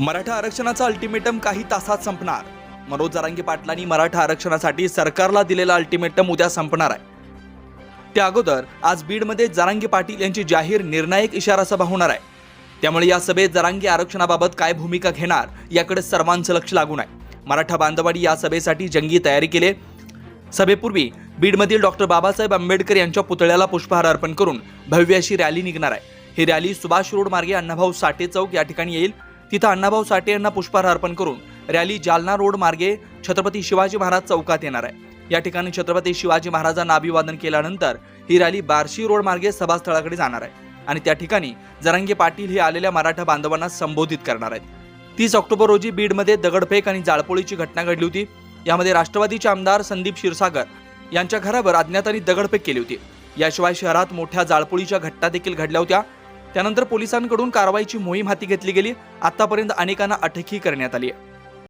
मराठा आरक्षणाचा अल्टिमेटम काही तासात संपणार. मनोज जरांगी पाटलांनी मराठा आरक्षणासाठी सरकारला दिलेला अल्टिमेटम उद्या संपणार आहे. त्या अगोदर आज बीडमध्ये जरांगी पाटील यांची जाहीर निर्णायक इशारा सभा होणार आहे. त्यामुळे या सभेत जरांगी आरक्षणाबाबत काय भूमिका घेणार याकडे सर्वांचं लक्ष लागून आहे. मराठा बांधवांनी या सभेसाठी जंगी तयारी केली सभेपूर्वी बीडमधील डॉक्टर बाबासाहेब आंबेडकर यांच्या पुतळ्याला पुष्पहार अर्पण करून भव्य अशी रॅली निघणार आहे. ही रॅली सुभाष रोड मार्गे अण्णाभाऊ साठे चौक या ठिकाणी येईल. तिथं अण्णाभाऊ साठे यांना पुष्पहार अर्पण करून रॅली जालना रोड मार्गे छत्रपती शिवाजी महाराज चौकात येणार आहे. या ठिकाणी छत्रपती शिवाजी महाराजांना अभिवादन केल्यानंतर ही रॅली बार्शी रोड मार्गे सभास्थळाकडे जाणार आहे. आणि त्या ठिकाणी जरांगे पाटील हे आलेल्या मराठा बांधवांना संबोधित करणार आहेत. तीस ऑक्टोबर रोजी बीडमध्ये दगडफेक आणि जाळपोळीची घटना घडली होती. यामध्ये राष्ट्रवादीचे आमदार संदीप क्षीरसागर यांच्या घरावर अज्ञातांनी दगडफेक केली होती. याशिवाय शहरात मोठ्या जाळपोळीच्या घटना देखील घडल्या होत्या. त्यानंतर पोलिसांकडून कारवाईची मोहीम हाती घेतली गेली. आतापर्यंत अनेकांना अटकही करण्यात आली आहे.